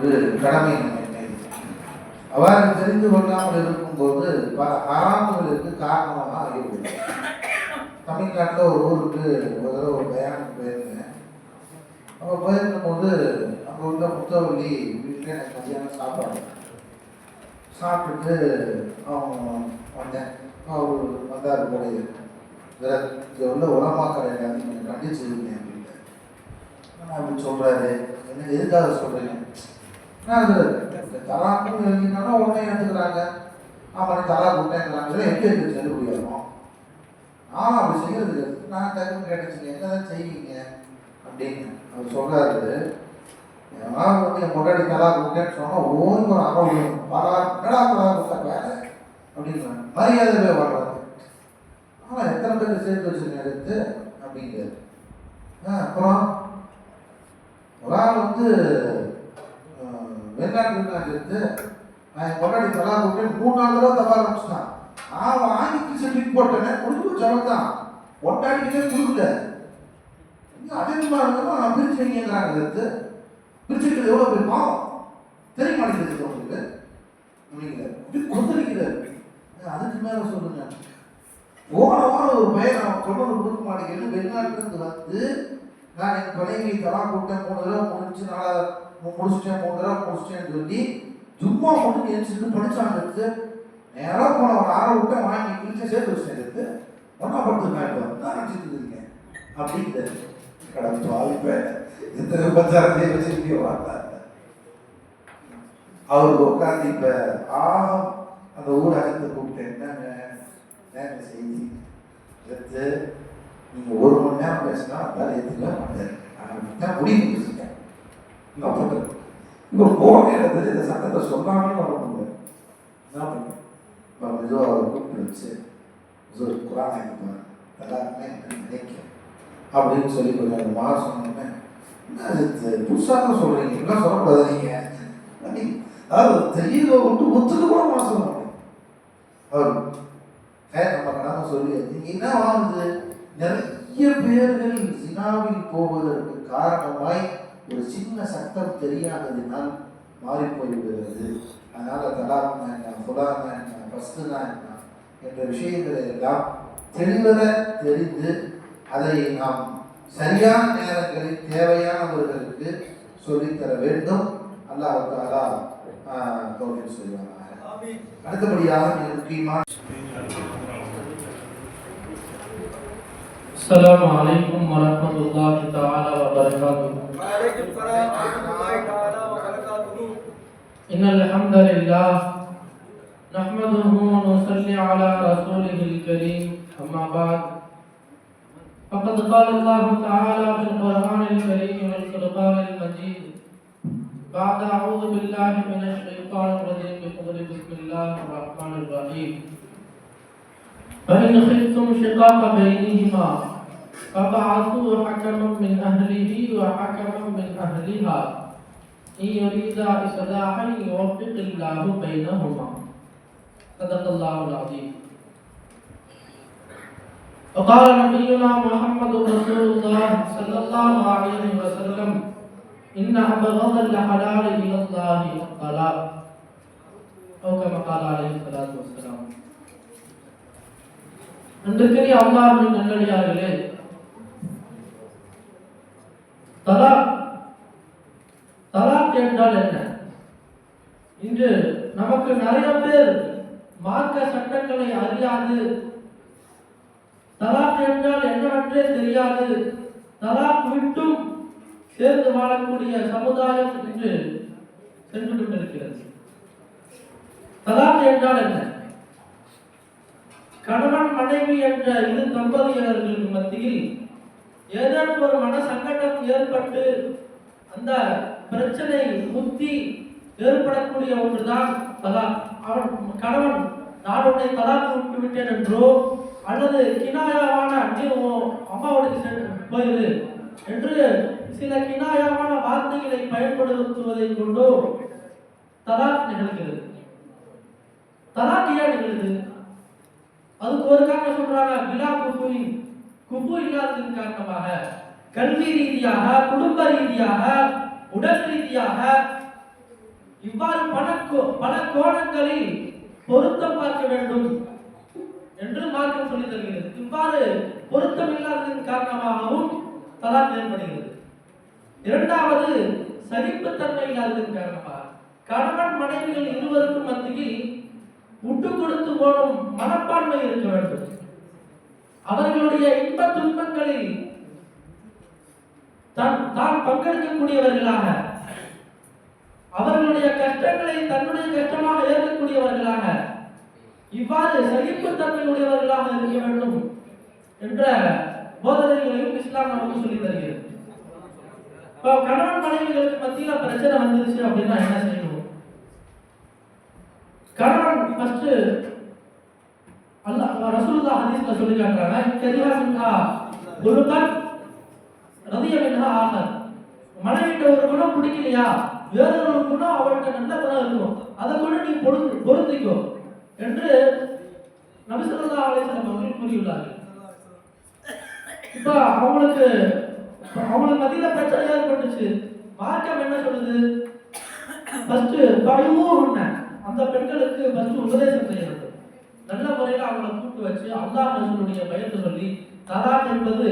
ஒரு கடமை அவர் தெரிந்து கொள்ளாமல் இருக்கும்போது பல ஆறாண்டுகளுக்கு காரணமாக ஆகிவிடும். தமிழ்நாட்டில் ஒரு ஊருக்கு ஒரு தடவை ஒரு பயணம் போயிருந்தேன். அப்போ போயிருக்கும் போது அங்கே உள்ள முத்தவள்ளி வீட்டில் எனக்கு மதியானம் சாப்பாடு. சாப்பிட்டுட்டு அவங்க வந்தேன். அவர் வந்தார் கூட இதில் உள்ள உலமாக்களை எல்லாத்தையும் கொஞ்சம் கண்டிச்சிருந்தேன் அப்படின்னு நான் அப்படி சொல்கிறாரு என்ன எதுக்காக சொல்கிறீங்க நான் அது தலாக்கும் எழுதினாலும் உடனே எடுத்துக்கிறாங்க ஆமாம் நீ தலா கூட்டேங்கிறாங்க எப்படி இருக்கு? செல்லுபடியாகும் ஆமாம் அப்படி செய்யறது நான் டக்குன்னு கேட்டுச்சுங்க. என்னதான் செய்வீங்க? அப்படின்னு அவர் சொல்கிறாரு நான் வந்து என் முன்னாடி தலா கூட்டேன்னு சொன்னால் ஓய்வு ஒரு அறம் பரா என்னடா தலா கூட்ட வேலை? அப்படின்னு மரியாதை வர்றது ஆனால் எத்தனை பேர் சேர்த்து வச்சுருக்கேன் எடுத்து அப்படிங்கிறாரு ஆ அப்புறம் ஒரு ஆள் வந்து அஹ், வெளிநாட்டு வெளிநாட்டு எடுத்து நான் என் முன்னாடி தலா கூட்டேன் மூணு நாள் தடவை தப்பா ஆரம்பிச்சிட்டான் நான் வாங்கி கிழிச்சு போட்டேனே முடிஞ்சு ஜவத்தான் ஒட்டாடிக்கிட்டே கொடுக்கல. இன்னும் அதிகமாக இருந்தாலும் நான் பிரிச்சு வைங்கிறாங்க எடுத்து பிரிச்சுக்கிறது எவ்வளோ பெரிய பாவம்? தெரிய மாட்டேங்குது உங்களுக்கு? அப்படிங்கிற இப்படி கொந்தளிக்கிறார் அதுக்கு மேலே சொல்லுங்கள் போன வாரம் ஒரு பையன் அவன் கொண்டு வந்து கொடுக்க மாட்டேங்கிறது வெளிநாட்டிலிருந்து வந்து நான் என் மனைவி தலா கூட்டேன் மூணு தடவை முடிச்சு நல்லா முடிச்சிட்டேன் மூணு தடவை முடிச்சிட்டேன்னு சொல்லி சும்மா மட்டும் எரிச்சிட்டு படிச்சாங்க எடுத்து நேராக போன ஒரு ஆற விட்ட வாங்கி கிழிச்சு சேர்த்து வச்சேன் எடுத்து ஒன்றா படுத்து மேலே தான் நினச்சிட்டு இருக்கீங்க அப்படிங்கிறாரு கடந்து வாழ்ப்ப எத்தனை பச்சாரத்தை வச்சிருக்கீங்க வார்த்தை அவருக்கு உட்காந்து இப்ப ஆ அந்த ஊடகத்தை கூப்பிட்டு என்னங்க நேர செய்தி. எடுத்து நீங்க ஒரு மணி நேரம் பேசினா அதால ஏற்றுக்கவே மாட்டாரு நான் முடிவு பேசிட்டேன் என்ன பண்றது இப்போ கோவம் எடுத்து இந்த சட்டத்தை சொல்லாமே வர முடியாது என்ன இப்போ கூப்பிட்டு வச்சு ஒரு குரான் ஆகிப்பார் எல்லாருமே நினைக்கிறேன் அப்படின்னு சொல்லி கொஞ்சம் அந்த மாற சொன்னோன்னே என்ன புதுசாக தான் சொல்கிறீங்க இப்படிலாம் சொல்லக்கூடாது நீங்கள் அதாவது தெரியல விட்டு ஒத்துக்க கூட மாற சொல்ல மாட்டேன் அவர் நம்ம கடமை சொல்லி என்ன வாங்குது? நிறைய பேர்கள் சினாவில் போவதற்கு காரணமாய் ஒரு சின்ன சட்டம் தெரியாததினால் மாறி போய்விடுகிறது அதனால தலாக்னா என்ன புலானா என்ன ஃபஸ்ட்டுனா என்ன என்ற விஷயங்களை எல்லாம் தெளிவத தெரிந்து அதை நாம் சரியான நேரங்களில் தேவையானவர்களுக்கு சொல்லித்தர வேண்டும். அல்லாஹ் தாலா தோல்வி செய்வாங்க அடுத்தபடியாக மிக முக்கியமான السلام السلام ورحمة الله تعالى وبركاته إن الحمد لله نحمده ونصلي على رسوله الكريم أما بعد فقد قال الله تعالى في القرآن الكريم والفرقان المجيد بعد أعوذ بالله من الشيطان الرجيم بقدر بسم الله الرحمن الرحيم فإن خفتم شقاق بينهما فبعثوا حكما من أهله وحكما من أهلها إن يريدا إصلاحا يوفق الله بينهما صدق الله العظيم وقال نبينا محمد رسول الله صلى الله عليه وسلم إن أبغض الحلال إلى الله الطلاق أو كما قال عليه الصلاة والسلام அன்றைக்கடி அல்லாஹ்வின் நல்லடியார்களே தலாக். தலாக் என்றால் என்ன? இன்று நமக்கு நிறைய பேர் மார்க்க சட்டங்களை அறியாது. தலாக் என்றால் என்னவென்றே தெரியாது. தலாக் விட்டும் சேர்ந்து வாழக்கூடிய சமுதாயம் என்று சென்று கொண்டிருக்கிறது. தலாக் என்றால் என்ன? கணவன் மனைவி என்ற இரு தம்பதியினர்களுக்கு மத்தியில் ஏதேனும் ஒரு மன சங்கடம் ஏற்பட்டு அந்த பிரச்சனை முக்தி ஏற்படக்கூடிய ஒன்றுதான் தலாக் அவன் கணவன் நான் உன்னை தலாக்கு விட்டு விட்டேன் என்றோ அல்லது கினாயாவான நீ உன் அம்மாவுடைய சென்று போயிரு என்று சில கினாயாவான வார்த்தைகளை பயன்படுத்துவதை கொண்டோ தலாக் நிகழ்கிறது. தலாக் ஏன் நிகழுது அதுக்கு ஒரு காரணம் சொல்றாங்க விழா குபுயின் குபு இல்லாததன் காரணமாக கல்வி ரீதியாக குடும்ப ரீதியாக உடல் ரீதியாக இவ்வாறு பல கோ- பல கோணங்களில் பொருத்தம் பார்க்க வேண்டும் என்று மார்க்கம் சொல்லி தருகிறது. இவ்வாறு பொருத்தம் இல்லாததன் காரணமாகவும் தலாக் ஏற்படுகிறது. இரண்டாவது சகிப்புத்தன்மை இல்லாததன் காரணமாக. கணவன் மனைவிகள் இருவருக்கும் மத்தியில் விட்டு கொடுத்து போடும் மனப்பான்மை இருக்க வேண்டும். அவர்களுடைய இன்ப துன்பங்களில் தான் பங்கெடுக்கக்கூடியவர்களாக அவர்களுடைய கஷ்டங்களை தன்னுடைய கஷ்டமாக ஏற்கக்கூடியவர்களாக இவ்வாறு சகிப்பு தன்மையுடையவர்களாக இருக்க வேண்டும் என்ற போதனைகளையும் இஸ்லாம் நமக்கு சொல்லி தருகிறது. இப்போ கணவன் மனைவிகளுக்கு மத்தியில பிரச்சனை வந்துருச்சு அப்படின்னா என்ன செய்யணும்? கணவன் ஃபர்ஸ்ட் அல்லாஹ் ரசூலுல்லாஹ் ஹதீஸ்ல சொல்லி காட்டுறாங்க கரிஹா மின்ஹா குலுகன் ரதிய மின்ஹா ஆகர் மனைவிட்ட ஒரு குணம் பிடிக்கலையா வேற ஒரு குணம் அவள்கிட்ட நல்ல குணம் இருக்கும். அதை கூட நீ பொருந்து பொருந்திக்கோ. என்று நபி ஸல்லல்லாஹு அலைஹி அவர்கள் கூறியுள்ளார்கள். இப்போ அவங்களுக்கு அவங்களுக்கு மத்தியில பிரச்சனை ஏற்பட்டுச்சு. மார்க்கம் என்ன சொல்லுது? ஃபர்ஸ்ட் பயமும் அந்த பெண்களுக்கு ஃபர்ஸ்ட் உபதேசம் செய்யணும். நல்ல முறையில் அவங்களை கூட்டு வச்சு அல்லா ரசூலுடைய பயத்தை சொல்லி தலாக் என்பது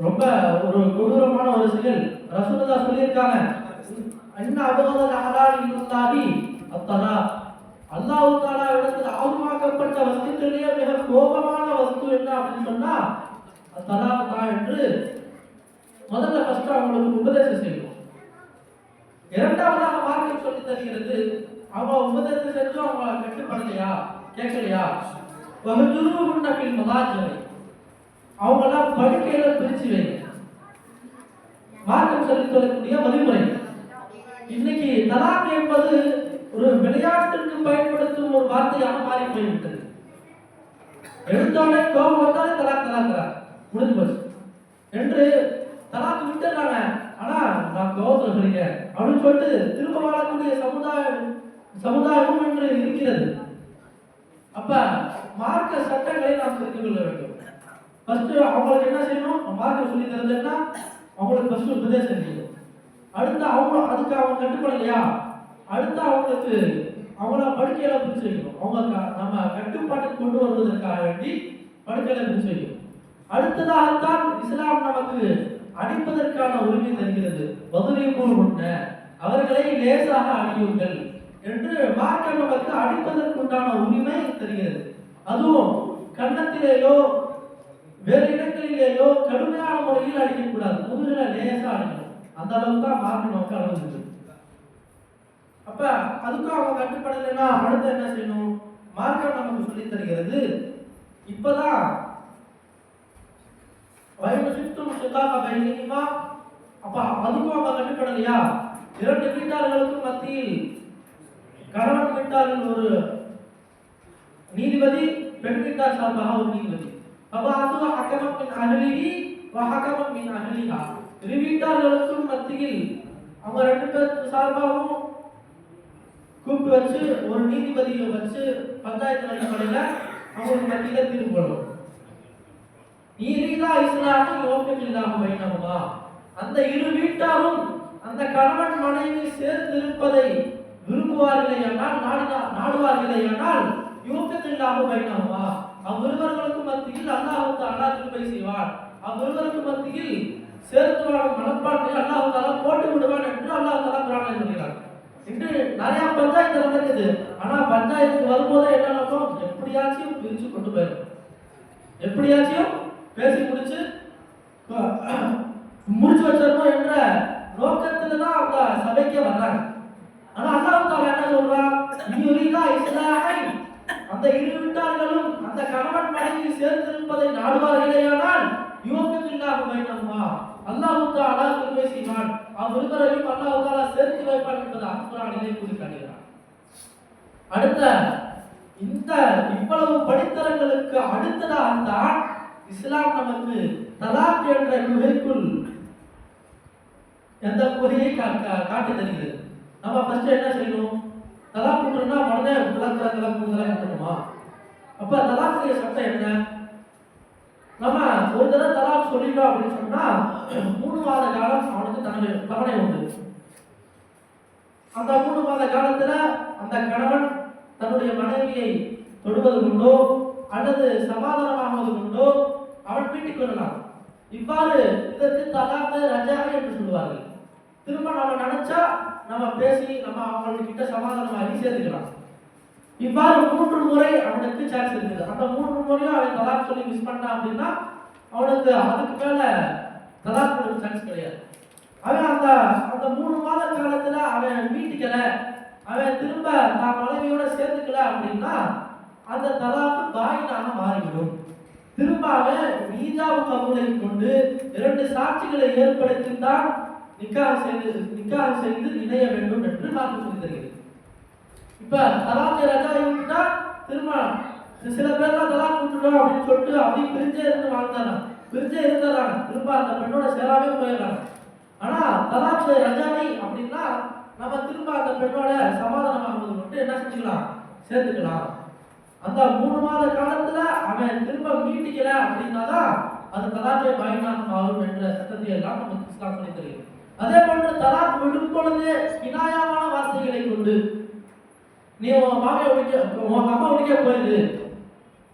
ரொம்ப ஒரு கொடூரமான ஒரு செயல். ரசூலுல்லா சொல்லியிருக்காங்க என்ன அபகதல் ஹலால் இல்லல்லாஹி அத்தலா அல்லாஹ் தாலா இடத்தில் ஆர்வமாக்கப்பட்ட வஸ்துக்களிலேயே மிக கோபமான வஸ்து என்ன அப்படின்னு சொன்னா தலாக் என்று முதல்ல ஃபர்ஸ்ட் அவங்களுக்கு உபதேசம் செய்வோம். இரண்டாவதாக மார்க்கம் சொல்லி தருகிறது அவங்க உபதேசம் செஞ்சு அவங்க கட்டுப்படலையா கேட்கலையா வகுஜுருவுன்ன பின் மதாஜரை அவங்களாம் படுக்கையில பிரிச்சு வைங்க மார்க்கம் சொல்லி சொல்லக்கூடிய வழிமுறை. இன்னைக்கு தலாக் என்பது ஒரு விளையாட்டுக்கு பயன்படுத்தும் ஒரு வார்த்தையாக மாறி போய்விட்டது எடுத்தோடனே கோபம் வந்தாலே தலாக் தலாக் முடிஞ்சு போச்சு. என்று தலாக்கு விட்டுறாங்க. ஆனா நான் கோபத்தில் சொல்லிட்டேன் அப்படின்னு சொல்லிட்டு திரும்ப வாழக்கூடிய சமுதாயம் சமுதாயமும் என்று இருக்கிறது. அப்ப மார்க்க சட்டங்களை நாம் தெரிந்து கொள்ள வேண்டும். ஃபர்ஸ்ட் அவங்களுக்கு என்ன செய்யணும்? மார்க்க சொல்லி தருதுன்னா அவங்களுக்கு ஃபர்ஸ்ட் உபதேசம் செய்யணும். அடுத்து அவங்க அதுக்கு அவங்க கட்டுப்படலையா? அடுத்து அவங்களுக்கு அவங்கள படுக்கையில பிடிச்சு வைக்கணும். அவங்க க- நம்ம கட்டுப்பாட்டுக்கு கொண்டு வருவதற்காக வேண்டி படுக்கையில பிடிச்சு வைக்கணும். அடுத்ததாகத்தான் இஸ்லாம் நமக்கு அடிப்பதற்கான உரிமை தருகிறது. வதுரிபூர் உண்ண அவர்களை லேசாக அடியுங்கள் என்று மார்க்க நமக்கு அடிப்பதற்குண்டான உரிமை தருகிறது. அதுவும் கன்னத்திலேயோ வேறு இடங்களிலேயோ கடுமையான முறையில் அடிக்கக்கூடாது. முதுகில லேசா அடிக்கணும். அந்த அளவுக்கு தான் மார்க்கம் நோக்க அளவு அப்ப அதுக்கும் அவங்க கட்டுப்படலைன்னா அடுத்து என்ன செய்யணும்? மார்க்கம் நமக்கு சொல்லி தருகிறது இப்பதான் வயது சித்தும் சித்தாக பைனிமா அப்ப அதுக்கும் அவங்க கட்டுப்படலையா? இரண்டு வீட்டார்களுக்கும் மத்தியில் கணவன் வீட்டாரில் ஒரு நீதிபதி பெண் சார்பாக ஒரு நீதிபதி. அப்ப அதுவும் ஹக்கமம் மின் அகலிஹி வ ஹக்கமம் மின் அகலிஹா இரு வீட்டார்களுக்கும் மத்தியில் அவங்க ரெண்டு பேர் சார்பாகவும் கூப்பிட்டு வச்சு ஒரு நீதிபதியை வச்சு பஞ்சாயத்து அடிப்படையில் அவங்களுக்கு மத்தியில திரும்பணும் போடணும் நீரிலா இஸ்லாமி யோகமில்லாம வைணவமா அந்த இரு வீட்டாரும் அந்த கணவன் மனைவி சேர்ந்திருப்பதை இருப்பதை விரும்புவார்களேயானால் நாடினா என்றால் யோகமில்லாம வைணவமா அவ்விருவர்களுக்கு மத்தியில் அல்லாஹுக்கு அல்லா திருப்பை செய்வான் அவ்விருவருக்கு மத்தியில் சேர்த்து வாழும் மனப்பான்மை போட்டு விடுவான் என்று அல்லாஹ் தாலா குரானில் சொல்கிறார். இன்று நிறைய பஞ்சாயத்து நடக்குது. ஆனா பஞ்சாயத்துக்கு வரும்போதே என்ன நோக்கம் எப்படியாச்சும் பிரிச்சு கொண்டு போயிடும். எப்படியாச்சும் பேசி முடிச்சு முடிச்சு வச்சிருக்கோம் என்ற நோக்கத்துல தான் அந்த சபைக்கே வர்றாங்க. ஆனா அல்லாஹ் என்ன சொல்றான்? அந்த இரு வீட்டார்களும் அந்த கணவன் மனைவி சேர்ந்திருப்பதை நாடுவார்களேயானால் இல்லாத வைணம்மா அல்லாஹ் தாலா கிருபை செய்வான் அவ்விருவரையும் அல்லாஹ் தாலா சேர்த்து வைப்பான் என்பது குரானிலே கூறி காட்டுகிறான் அடுத்த இந்த இவ்வளவு படித்தரங்களுக்கு அடுத்ததாகத்தான் இஸ்லாம் நமக்கு தலாக் என்ற குகைக்குள் எந்த குறையை காட்டி தருகிறது. நம்ம ஃபர்ஸ்ட் என்ன செய்யணும்? தலாக் விட்டுறோம்னா உடனே தலாக் தலாக் தலாக் தலாக் விட்டுணுமா தலாக்குடைய சட்டம் என்ன? நம்ம ஒரு தடவை தலாக் சொல்லிட்டோம் அப்படின்னு சொன்னால் மூணு மாத காலம் அவனுக்கு தண்டனை தவணை உண்டு. அந்த மூணு மாத காலத்தில் அந்த கணவன் தன்னுடைய மனைவியை தொடுவது உண்டோ அல்லது சமாதானமாகுவது உண்டோ அவன் வீட்டுக்கு வரலாம் இவ்வாறு இதற்கு தலாக்கு ரஜாக என்று சொல்லுவார்கள். திரும்ப நம்ம நினைச்சா நம்ம பேசி நம்ம அவங்களுக்கு சமாதானமாகி சேர்த்துக்கலாம். இவ்வாறு மூன்று முறை அவனுக்கு சான்ஸ் இருக்குது அந்த மூன்று முறையும் அவன் தலாக் சொல்லி மிஸ் பண்ணான் அப்படின்னா அவனுக்கு அதுக்கு மேல தலாக் கொடுக்க சான்ஸ் கிடையாது. அவன் அந்த அந்த மூணு மாத காலத்துல அவன் மீட்டிக்கல அவன் திரும்ப நான் மனைவியோட சேர்த்துக்கல அப்படின்னா அந்த தலாக்கு பாயினாக மாறிவிடும். திரும்ப அவன் ஈஜாவு கபூலை கொண்டு இரண்டு சாட்சிகளை ஏற்படுத்தி தான் நிக்காக செய்து நிக்காக செய்து இணைய வேண்டும் என்று மார்க்கம் சொல்லி தருகிறது. இப்ப தலாக்கை ரஜா இருந்தா திருமணம். சில பேர்லாம் தலாக் விட்டுடும் அப்படின்னு சொல்லிட்டு அப்படி பிரிஞ்சே இருந்து வாழ்ந்தாங்க. பிரிஞ்சே இருந்தாங்க திரும்ப அந்த பெண்ணோட சேராவே போயிடுறாங்க. ஆனா தலாக்கு ரஜாவை அப்படின்னா நம்ம திரும்ப அந்த பெண்ணோட சமாதானம் ஆகும்போது மட்டும் என்ன செஞ்சுக்கலாம்? சேர்த்துக்கலாம். அந்த மூணு மாத காலத்துல அவன் திரும்ப மீட்டிக்கல அப்படின்னா தான் அது தலாக்கை பயனாக ஆகும் என்ற சட்டத்தை எல்லாம் நமக்கு இஸ்லாம் சொல்லி தருகிறது. அதே போன்று தலாக் விடும் பொழுது இனாயமான வார்த்தைகளை கொண்டு நீ உன் மாமியை ஒழிக்க உன் அம்மா ஒழிக்க போயிடு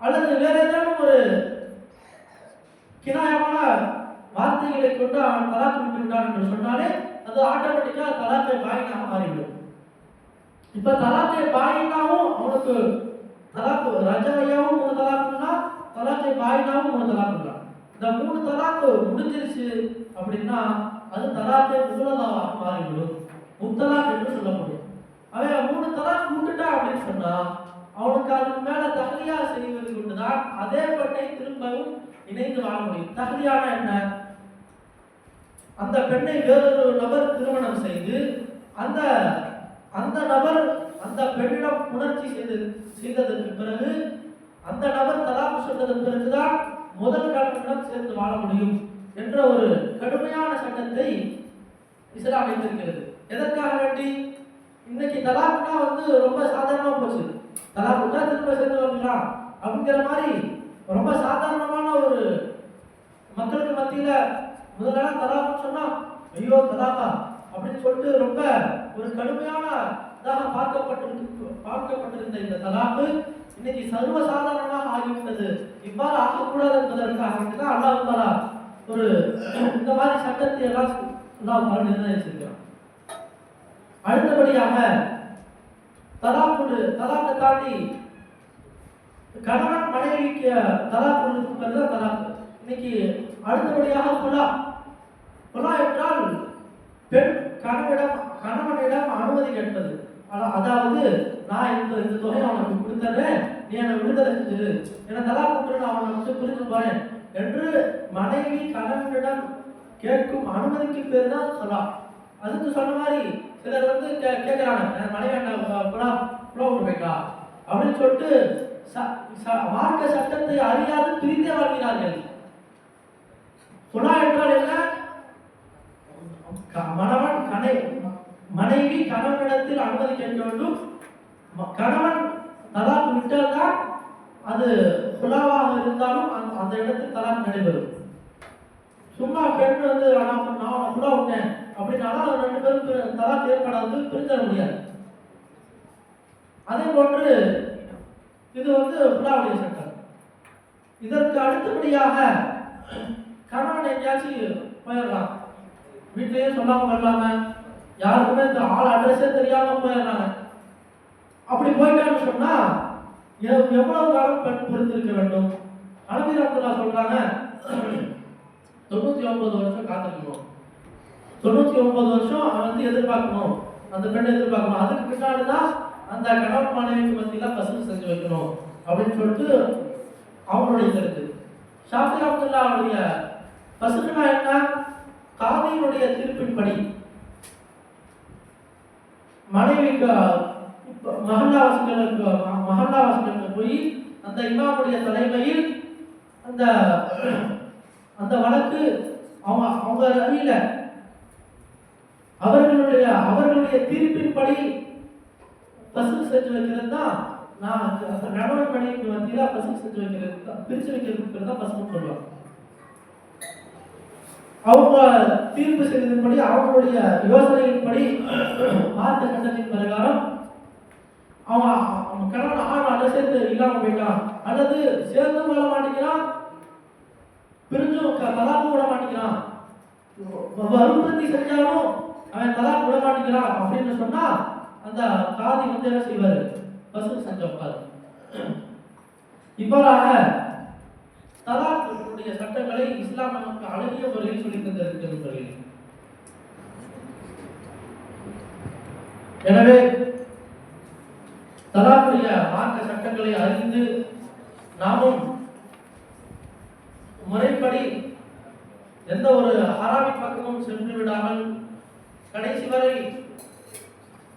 அல்லது வேற ஏதேனும் ஒரு கினாயமான வார்த்தைகளை கொண்டு அவன் தலாக் விட்டு விட்டான் என்று சொன்னாலே அது ஆட்டோமேட்டிக்காக தலாக்கை பாயினாக மாறிவிடும். இப்போ தலாக்கை பாயினாவும் அவனுக்கு தலாக்கு ரஜவையாவும் மூணு தலாக்குன்னா தலாக்கை பாயினாவும் மூணு தலாக்குன்னா இந்த மூணு தலாக்கு முடிஞ்சிருச்சு அப்படின்னா அது தலாக்கை மூலதாவாக மாறிவிடும். முத்தலாக் என்று சொல்லப்படும். அவன் மூணு தலாக் விட்டுட்டா அப்படின்னு சொன்னா அவனுக்கு அதுக்கு மேல தகுதியா செய்வது கொண்டுதான் அதே பெண்ணை திரும்பவும் இணைந்து வாழ முடியும். தகுதியான என்ன? அந்த பெண்ணை வேறொரு நபர் திருமணம் செய்து அந்த அந்த நபர் அந்த பெண்ணிடம் உணர்ச்சி செய்து செய்ததற்கு பிறகு அந்த நபர் தலாக்கு சொன்னதற்கு பிறகுதான் முதல் கணவனிடம் சேர்ந்து வாழ முடியும். என்ற ஒரு கடுமையான சட்டத்தை இஸ்லாம் வைத்திருக்கிறது எதற்காக வேண்டி? இன்னைக்கு தலாக்குனா வந்து ரொம்ப சாதாரணமா போச்சு. தலாக்குனா திரும்ப சேர்ந்து வந்துக்கலாம் அப்படிங்கிற மாதிரி ரொம்ப சாதாரணமான ஒரு மக்களுக்கு மத்தியில முதலாக தலாக்கு சொன்னா ஐயோ தலாக்கா அப்படின்னு சொல்லிட்டு ரொம்ப ஒரு கடுமையான இதாக பார்க்கப்பட்டிருக்கு பார்க்கப்பட்டிருந்த இந்த தலாக்கு இன்னைக்கு சர்வசாதாரணமாக ஆகிவிட்டது. இவ்வாறு ஆகக்கூடாது என்பதற்காக வேண்டிதான் அல்லாஹ் ஒரு இந்த மாதிரி சட்டத்தை எல்லாம் அல்லாஹ் நிர்ணயிச்சிருக்கிறான் அடுத்தபடியாக தலாக்கு தலாக்கை தாண்டி கணவன் மனைவிக்கு தலாக் கொடுக்கும் தான் தலாக் இன்னைக்கு அடுத்தபடியாக குலா. குலா என்றால் பெண் கணவனிடம் கணவனிடம் அனுமதி கேட்பது. அதாவது நான் இந்த இந்த தொகையை அவனுக்கு கொடுத்துறேன் நீ என்னை விடுதலை செஞ்சிரு. என்னை தலாக் கொடுத்து நான் அவனை வந்து பிரிஞ்சு போறேன். என்று மனைவி கணவனிடம் கேட்கும் அனுமதிக்கு பேர் தான் சொல்லா அதுக்கு சொன்ன மாதிரி சிலர் வந்து கே கேட்குறாங்க மனைவி என்ன புலா புலா அப்படின்னு சொல்லிட்டு ச- ச- மார்க்க சட்டத்தை அறியாது பிரிந்தே வாழ்கிறார்கள். புலா என்றால் என்ன? க- மணவன் கனை மனைவி கணவனிடத்தில் அனுமதி கேட்க வேண்டும். கணவன் தலாக் விட்டால்தான் அது புலாவாக இருந்தாலும் அந்த- அந்த இடத்தில் தலாக் நடைபெறும். சும்மா பெண் வந்து நான் நான் புலா விட்டேன் அப்படின்னாலும் அது ரெண்டு பேரும் பிரி- தலாக் ஏற்படாது பிரிஞ்சிட முடியாது. அதே போன்று இது வந்து புலாவுடைய சட்டம். இதற்கு அடுத்தபடியாக கணவன் எங்கேயாச்சும் போயிடலாம். வீட்லேயே சொல்லாமல் வரலாம யாருக்குமே இந்த ஆள் அட்ரஸே தெரியாமல் போயிடுறாங்க. அப்படி போயிட்டான்னு சொன்னால் எவ்வளவு காலம் பெண் பொறுத்திருக்க வேண்டும்? அலமீர் அப்துல்லா சொல்றாங்க தொண்ணூத்தி ஒன்பது வருஷம் காத்திருக்கணும். தொண்ணூத்தி ஒன்பது வருஷம் அவன் வந்து எதிர்பார்க்கணும். அந்த பெண் எதிர்பார்க்கணும். அதுக்கு பின்னாடி தான் அந்த கணவன் மாணவிக்கு மத்தியில பசங்க செஞ்சு வைக்கணும் அப்படின்னு சொல்லிட்டு அவனுடைய கருத்து ஷாஃபி அப்துல்லா அவருடைய பசுக்குனா என்ன காதியினுடைய தீர்ப்பின்படி மனைவிக்கு இப்ப மகல்லாவாசிகளுக்கு ம- போய் அந்த இமாமுடைய தலைமையில் அந்த அந்த வழக்கு அவங்க அவங்க அறியல அவர்களுடைய அவர்களுடைய தீர்ப்பின்படி பசு செஞ்சு வைக்கிறது தான் நான் அந்த- அந்த கணவன் மனைவிக்கு பசு செஞ்சு வைக்கிறது தான் பிரிச்சு வைக்கிறது தான் பசுன்னு சொல்லுவாங்க. அவங்க தீர்ப்பு செய்ததன்படி அவங்களுடைய யோசனையின்படி மார்க்க கட்டத்தின் பிரகாரம் அவன் அவன் கணவன் ஆண் சேர்ந்து இல்லாம போயிட்டான். அல்லது சேர்ந்தும் வர மாட்டேங்கிறான் பிரிஞ்சும் க- தலாக்கும் விட மாட்டேங்கிறான். வ- செஞ்சாலும் அவன் தலாக்கு விட மாட்டேங்கிறான் அப்படின்னு சொன்னா அந்த காதி வந்து என்ன செய்வார்? பசு செஞ்ச இவ்வாறாக தலாக்குடைய சட்டங்களை இஸ்லாம் நமக்கு அழகிய முறையில் சொல்லி தந்திருக்கிறது எனவே அல்லாவுடைய மார்க்க சட்டங்களை அறிந்து நாமும் முறைப்படி எந்த ஒரு ஹராமி பக்கமும் சென்று விடாமல் கடைசி வரை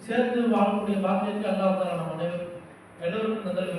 சேர்ந்து வாழக்கூடிய பாக்கியத்தை அல்லாஹ் நம்ம அனைவரும் எல்லோருக்கும் நந்தல்